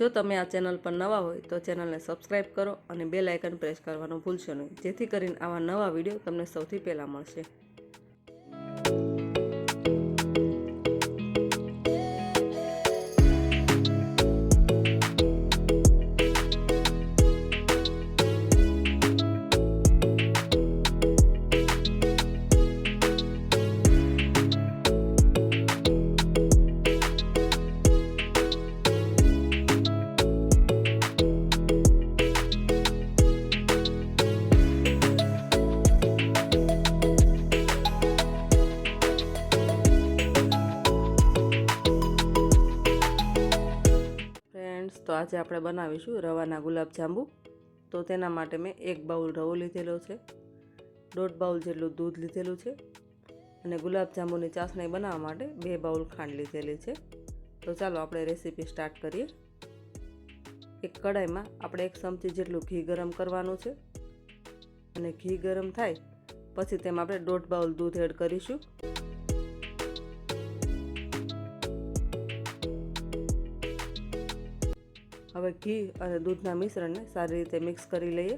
જો તમે આ ચેનલ પર નવા હોય તો ચેનલને સબસ્ક્રાઇબ કરો અને બે લાઇકન પ્રેસ કરવાનું ભૂલશો નહીં. જેથી કરીને આવા નવા વીડિયો તમને સૌથી પહેલાં મળશે. ફ્રેન્ડ્સ તો આજે આપણે બનાવીશું રવાના ગુલાબ જાંબુ. તો તેના માટે મેં એક બાઉલ રવો લીધેલો છે, દોઢ બાઉલ જેટલું દૂધ લીધેલું છે અને ગુલાબ જાંબુની ચાસણી બનાવવા માટે બે બાઉલ ખાંડ લીધેલી છે. તો ચાલો આપણે રેસીપી સ્ટાર્ટ કરીએ. એક કડાઈમાં આપણે એક ચમચી જેટલું ઘી ગરમ કરવાનું છે અને ઘી ગરમ થાય પછી તેમાં આપણે દોઢ બાઉલ દૂધ એડ કરીશું. હવે ઘી અને દૂધના મિશ્રણને સારી રીતે મિક્સ કરી લઈએ.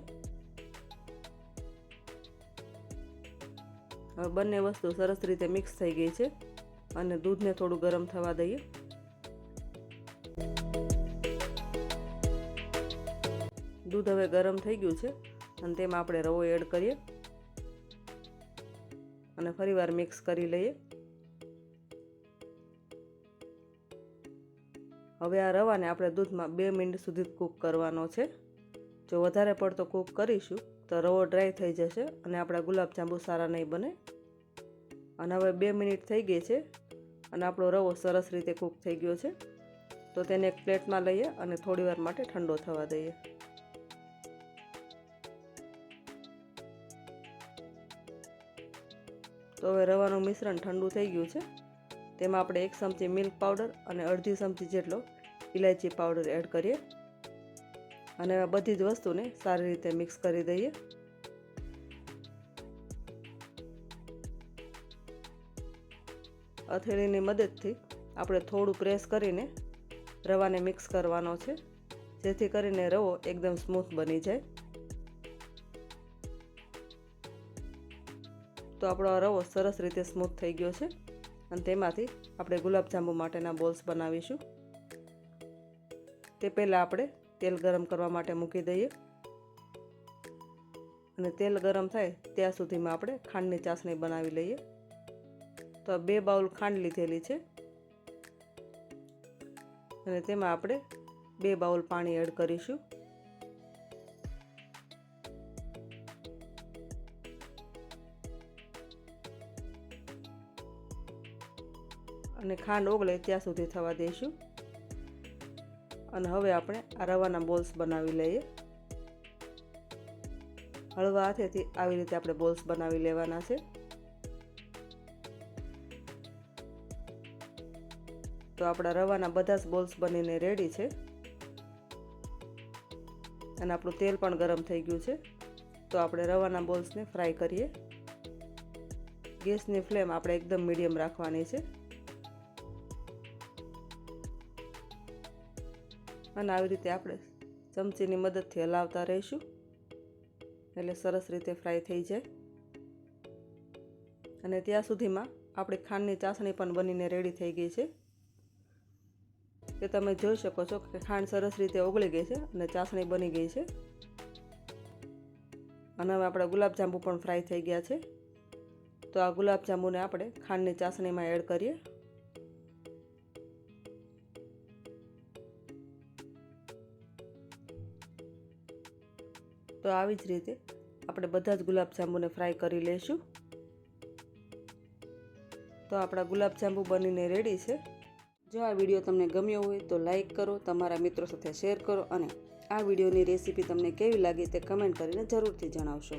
હવે બંને વસ્તુ સરસ રીતે મિક્સ થઈ ગઈ છે અને દૂધને થોડું ગરમ થવા દઈએ. દૂધ હવે ગરમ થઈ ગયું છે અને તેમાં આપણે રવો એડ કરીએ અને ફરીવાર મિક્સ કરી લઈએ. હવે આ રવાને આપણે દૂધમાં બે મિનિટ સુધી કૂક કરવાનો છે. જો વધારે પડતો કૂક કરીશું, તો રવો ડ્રાય થઈ જશે અને આપણા ગુલાબજાંબુ સારા નહીં બને. અને હવે બે મિનિટ થઈ ગઈ છે અને આપણો રવો સરસ રીતે કૂક થઈ ગયો છે. તો તેને એક પ્લેટમાં લઈએ અને થોડીવાર માટે ઠંડો થવા દઈએ. તો હવે રવાનું મિશ્રણ ઠંડુ થઈ ગયું છે. તેમાં આપણે એક ચમચી મિલ્ક પાવડર અને અડધી ચમચી જેટલો ઇલાયચી પાવડર એડ કરીએ. અને બધી જ વસ્તુને સારી રીતે મિક્સ કરી દઈએ. અથેળીની મદદથી આપણે થોડું પ્રેસ કરીને રવાને મિક્સ કરવાનો છે. જેથી કરીને રવો એકદમ સ્મૂથ બની જાય. તો આપણો રવો સરસ રીતે સ્મૂથ થઈ ગયો છે. અને તેમાંથી આપણે ગુલાબજાંબુ માટેના બોલ્સ બનાવીશું. તે પહેલાં આપણે તેલ ગરમ કરવા માટે મૂકી દઈએ. અને તેલ ગરમ થાય ત્યાં સુધીમાં આપણે ખાંડની ચાસણી બનાવી લઈએ. તો બે બાઉલ ખાંડ લીધેલી છે. અને તેમાં આપણે બે બાઉલ પાણી એડ કરીશું. અને ખાંડ ઓગળે ત્યાં સુધી થવા દઈશું અને હવે આપણે આ રવાના બોલ્સ બનાવી લઈએ. હળવા હાથેથી આવી રીતે આપણે બોલ્સ બનાવી લેવાના છે. તો આપણા રવાના બધા જ બોલ્સ બનીને રેડી છે. અને આપણું તેલ પણ ગરમ થઈ ગયું છે. તો આપણે રવાના બોલ્સને ફ્રાય કરીએ. ગેસની ફ્લેમ આપણે એકદમ મીડિયમ રાખવાની છે. અને આવી રીતે આપણે ચમચીની મદદથી હલાવતા રહીશું. એટલે સરસ રીતે ફ્રાય થઈ જાય. અને ત્યાં સુધીમાં આપણી ખાંડની ચાસણી પણ બનીને રેડી થઈ ગઈ છે. કે તમે જોઈ શકો છો કે ખાંડ સરસ રીતે ઓગળી ગઈ છે અને ચાસણી બની ગઈ છે. અને હવે આપણા ગુલાબજાંબુ પણ ફ્રાય થઈ ગયા છે. તો આ ગુલાબજાંબુને આપણે ખાંડની ચાસણીમાં એડ કરીએ. તો આવી જ રીતે આપણે બધા જ ગુલાબજાંબુને ફ્રાય કરી લઈશું તો આપણા ગુલાબજાંબુ બનીને રેડી છે. જો આ વીડિયો તમને ગમ્યો હોય તો લાઈક કરો, તમારા મિત્રો સાથે શેર કરો અને આ વિડીયોની રેસીપી તમને કેવી લાગી તે કમેન્ટ કરીને જરૂરથી જણાવશો.